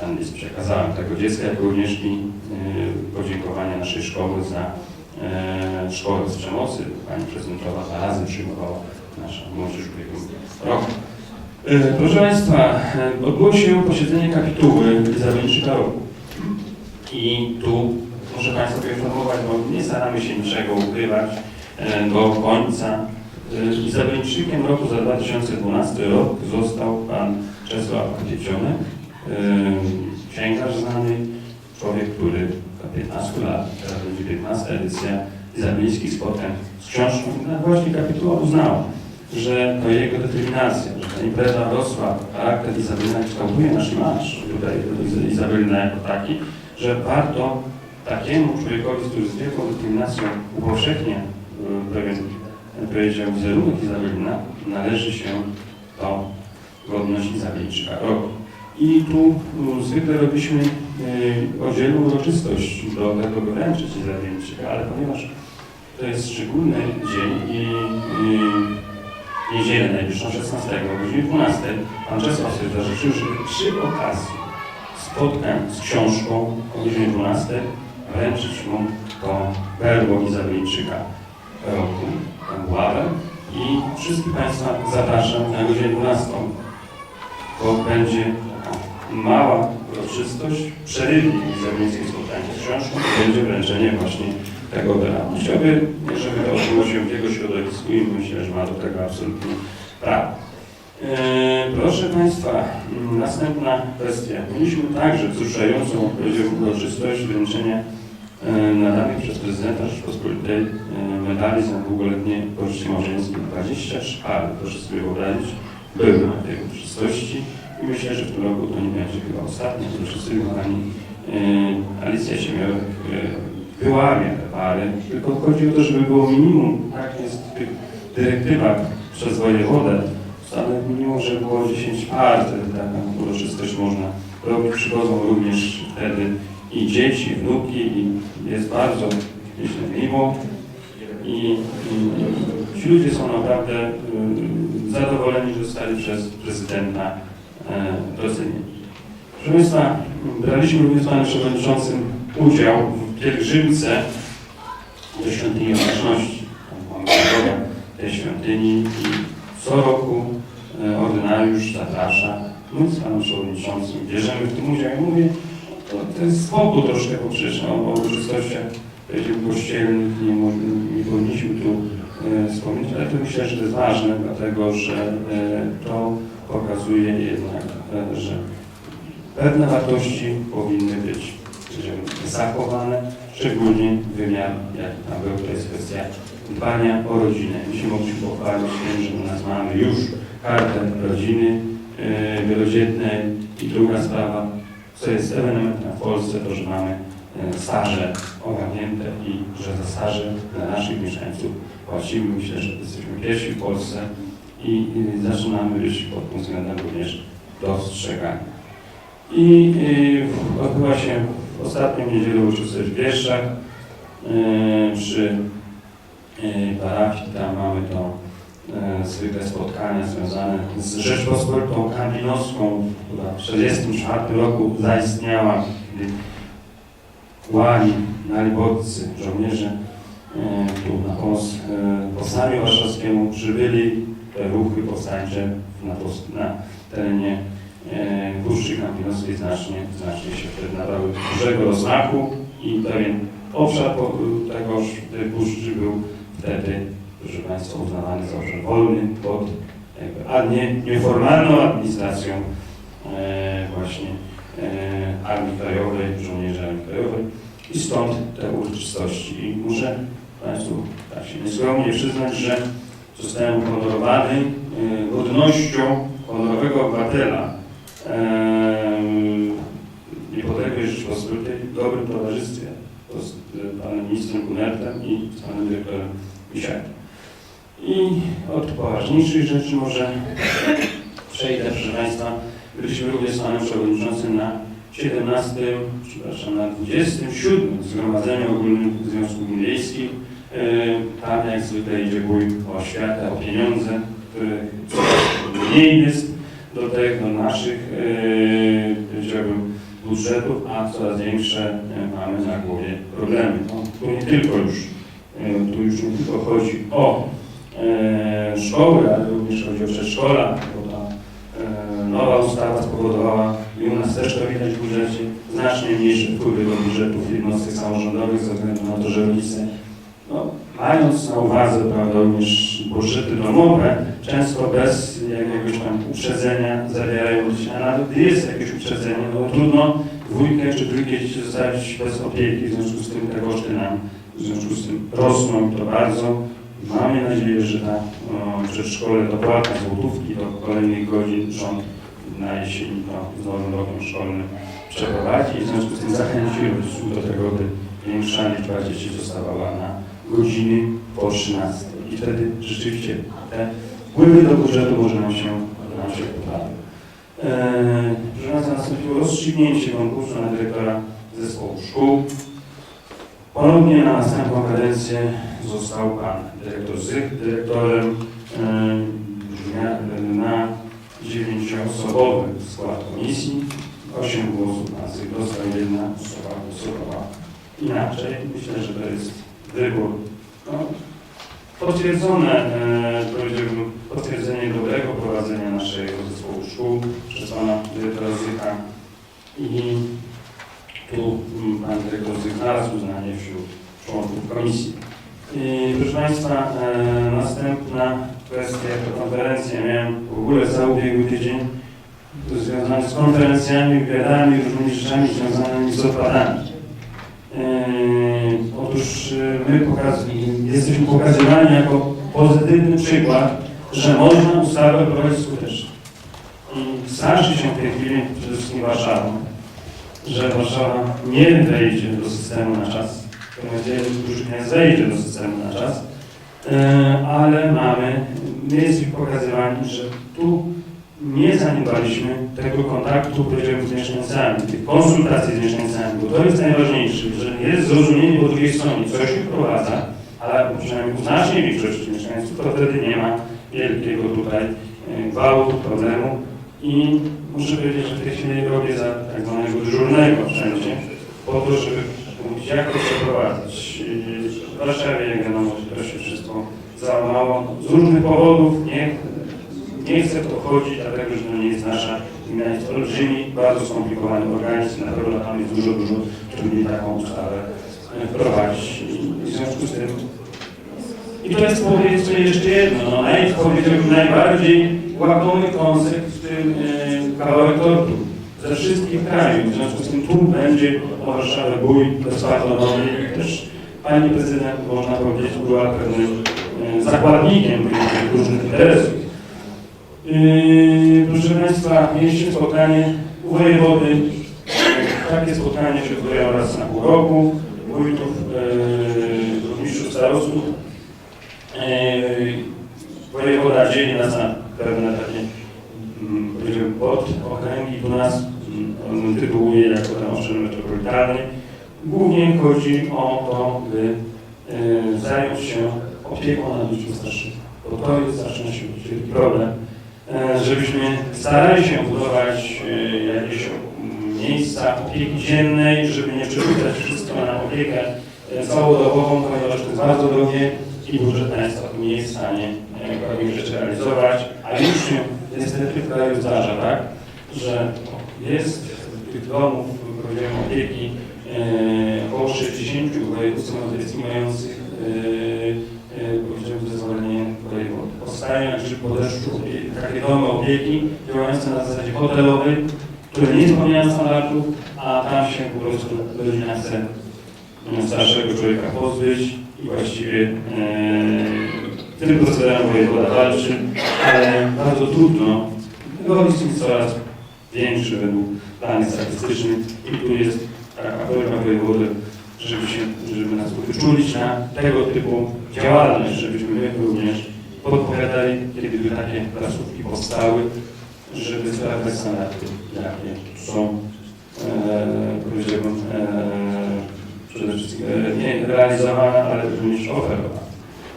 Tam list przekazałem tego dziecka, jak również i e, podziękowania naszej szkoły za e, szkołę bez przemocy. Pani prezydentowa dwa razy przyjmowała nasza młodzież ubiegłym roku. E, Proszę Państwa, e, odbyło się posiedzenie kapituły Izabelczyka roku. I tu muszę Państwa poinformować, bo nie staramy się niczego ukrywać e, do końca. E, Izabelczykiem roku za 2012 rok został pan Czesław Kwiecionek, e, księgarz znany, człowiek, który za 15 lat, teraz będzie 15 edycja izabelińskich spotkań z książką. Właśnie kapituła uznała, że to jego determinacja, że ta impreza rosła, charakter Izabelina kształtuje nasz marsz tutaj Izabelina jako taki, że warto takiemu człowiekowi, który z wielką determinacją upowszechnia y, pewien, powiedział, wizerunek Izabelina, należy się to godność Izabelczyka roku. I tu y, zwykle robiliśmy y, oddzielną uroczystość do tego wręczyć Izabelczyka, ale ponieważ to jest szczególny dzień i y, niedzielę najbliższą 16 o godzinie 12 pan Czesław sobie zażyczył, żeby przy okazji spotkań z książką o godzinie 12 wręczyć mu to berło Izabelczyka roku, tę ławę i wszystkich Państwa zapraszam na godzinę 12, bo będzie mała uroczystość przerywnik izabelskiej spotkania z książką będzie wręczenie właśnie tego beratu. Chciałbym, żeby to odbyło się w jego środowisku i myślę, że ma do tego absolutnie prawo. E, Proszę Państwa, następna kwestia. Mieliśmy także wzruszającą uroczystość wręczenia e, nadanych przez prezydenta Rzeczpospolitej e, medali za długoletnie pożycie małżeńskie. 23 pary, proszę sobie wyobrazić, były na tej uroczystości myślę, że w tym roku to nie będzie chyba ostatnia uroczystość, bo pani e, Alicja Siemiołek e, wyłamia te pary, tylko chodzi o to, żeby było minimum, tak jest w tych dyrektywach przez wojewodę, ale minimum, że było 10 par, wtedy taką uroczystość można robić. Przychodzą również wtedy i dzieci, wnuki i jest bardzo, myślę, miło. I, i, i ci ludzie są naprawdę y, zadowoleni, że zostali przez prezydenta docenieni. Proszę Państwa, braliśmy również Panem Przewodniczącym udział w pielgrzymce do Świątyni Opatrzności. Mamy tej świątyni i co roku e, ordynariusz zaprasza. My z Panem Przewodniczącym bierzemy w tym udział i mówię, to, to jest spokój troszkę poprzeczny, o uroczystościach kościelnych nie, nie powinniśmy tu e, wspomnieć, ale to myślę, że to jest ważne, dlatego że e, to pokazuje jednak, e, że pewne wartości powinny być zachowane, szczególnie wymiar, jaki tam był, to jest kwestia dbania o rodzinę. My się mogliśmy pochwalić tym, że u nas mamy już kartę rodziny e, wielodzietnej i druga sprawa, co jest ewenementem w Polsce, to, że mamy staże ogarnięte i że za staże dla naszych mieszkańców płacimy. Myślę, że jesteśmy pierwsi w Polsce i, zaczynamy być pod tym względem również dostrzegani. I odbyła się w ostatnią niedzielę uroczystość w Bieszczach y, przy y, parafii. Tam mamy to y, zwykle spotkania związane z Rzeczpospolitą Kampinoską, która w 1944 roku zaistniała, kiedy Libodcy, żołnierze y, tu na pomoc Powstaniu Warszawskiemu przybyli ruchy powstańcze na, na terenie e, Puszczy Kampinoskiej znacznie, znacznie się wtedy nabrały dużego rozmachu i pewien obszar tegoż puszczy był wtedy, proszę Państwa, uznawany za obszar wolny pod jakby, a nie, nieformalną administracją e, właśnie e, Armii Krajowej, żołnierzy Armii Krajowej i stąd te uroczystości. I muszę Państwu tak się nieskromnie przyznać, że zostałem uhonorowany e, godnością honorowego obywatela niepodległej Rzeczypospolitej w dobrym towarzystwie to z e, panem ministrem Kunertem i z panem dyrektorem Misiakiem. I od poważniejszych rzeczy może przejdę, proszę Państwa. Byliśmy również z panem przewodniczącym na 17, przepraszam, na 27 Zgromadzeniu Ogólnym Związków Miejskich. E, Tam jak zwykle idzie bój o oświatę, o pieniądze, których mniej jest do tego naszych, e, powiedziałbym, budżetów, a coraz większe e, mamy na głowie problemy. No, tu nie tylko już, e, tu już nie tylko chodzi o szkoły, ale również chodzi o przedszkola, bo ta nowa ustawa spowodowała i u nas też to widać w budżecie, znacznie mniejsze wpływy do budżetów jednostek samorządowych ze względu na to, że rodzice no, mając na uwadze prawda, również budżety domowe, często bez jakiegoś tam uprzedzenia zawierają dzieci, a nawet gdy jest jakieś uprzedzenie, no trudno dwójkę czy trójkę dzieci zostawić bez opieki, w związku z tym te koszty nam w związku z tym rosną i to bardzo. Mamy nadzieję, że ta o, przedszkole dopłata złotówki do kolejnych godzin rząd na jesieni to z nowym rokiem szkolnym przeprowadzi i w związku z tym zachęci rodziców do tego, by większa liczba dzieci zostawała na godziny po 13. I wtedy rzeczywiście te wpływy do budżetu może nam się, nam się poprawią. Eee, proszę Państwa, nastąpiło rozstrzygnięcie konkursu na dyrektora zespołu szkół. Ponownie na następną kadencję został pan dyrektor Zych dyrektorem eee, na- na dziewięcioosobowy skład komisji. Osiem głosów na Zych dostał, jedna osoba głosowała inaczej. Myślę, że to jest wybór potwierdzone, e, powiedziałbym, potwierdzenie dobrego prowadzenia naszego zespołu szkół przez pana dyrektora Zycha i tu pan dyrektor Zych znalazł uznanie wśród członków komisji. I, proszę Państwa, e, następna kwestia to konferencja. Miałem w ogóle cały ubiegły tydzień związany z konferencjami, wywiadami, różnymi rzeczami związanymi z odpadami. Eee, Otóż e, my pokaz jesteśmy pokazywani jako pozytywny przykład, że można ustawę prowadzić skutecznie. I straszy się w tej chwili przede wszystkim Warszawą, że Warszawa nie wejdzie do systemu na czas. Nadzieję, że którzy nie zejdzie do systemu na czas. E, Ale mamy, my jesteśmy pokazywani, że tu nie zaniedbaliśmy tego kontaktu, powiedziałbym, z mieszkańcami, tych konsultacji z mieszkańcami, bo to jest najważniejsze, że jest zrozumienie po drugiej stronie, coś się wprowadza, ale przynajmniej u znacznej większości mieszkańców, to wtedy nie ma wielkiego tutaj e, gwałtu, problemu i muszę powiedzieć, że w tej chwili robię za tak zwanego dyżurnego wszędzie, po to, żeby mówić, jak to przeprowadzić. E, W Warszawie, jak wiadomo, to się wszystko załamało z różnych powodów, nie nie chcę w to dlatego że to nie jest nasza gmina, jest olbrzymi, bardzo skomplikowany organizm, na pewno tam jest dużo, dużo trudniej taką ustawę e, wprowadzić. I w związku z tym i to jest powiedzmy jeszcze jedno, no, naj, powiedziałbym najbardziej łakomy koncept w tym e, kawałek tortu ze wszystkich krajów. W związku z tym tu będzie o Warszawę bój i też pani prezydent, można powiedzieć, była pewnym e, zakładnikiem różnych interesów. Yy, proszę Państwa, mieliśmy spotkanie u wojewody. Yy, Takie spotkania się odbywają raz na pół roku. Wójtów, yy, burmistrzów, starostów. Yy, Wojewoda dzieli nas na pewne takie, mm, powiedziałbym, podokręgi. Tu nas mm, tytułuje jako ten obszar metropolitalny. Głównie chodzi o to, by yy, zająć się opieką nad ludźmi starszymi. Bo to jest zawsze nasz wielki problem żebyśmy starali się budować e, jakieś miejsca opieki dziennej, żeby nie przerzucać wszystko na opiekę e, całodobową, ponieważ to jest bardzo drogie i budżet państwa nie jest w stanie e, pewnych rzeczy realizować, a już się niestety w kraju zdarza, tak, że jest tych domów, powiedziałem, opieki e, około 60 w województwie mazowieckim mających e, e, powiedziałbym zezwolenie wojewody. Powstają jak grzyb po deszczu opie- takie domy opieki działające na zasadzie hotelowej, które nie spełniają standardów, a tam się po prostu rodzina chce e, starszego człowieka pozbyć i właściwie e, tym procederem wojewoda walczy, ale bardzo trudno. Egoizm jest coraz większy według danych statystycznych i tu jest taka prośba wojewody, żeby, się, żeby nas wyczulić na tego typu działalność, żebyśmy my również podpowiadali, kiedy takie placówki powstały, żeby sprawdzać standardy, jakie są, e, powiedziałbym, e, przede wszystkim e, nie realizowane, ale również oferowane.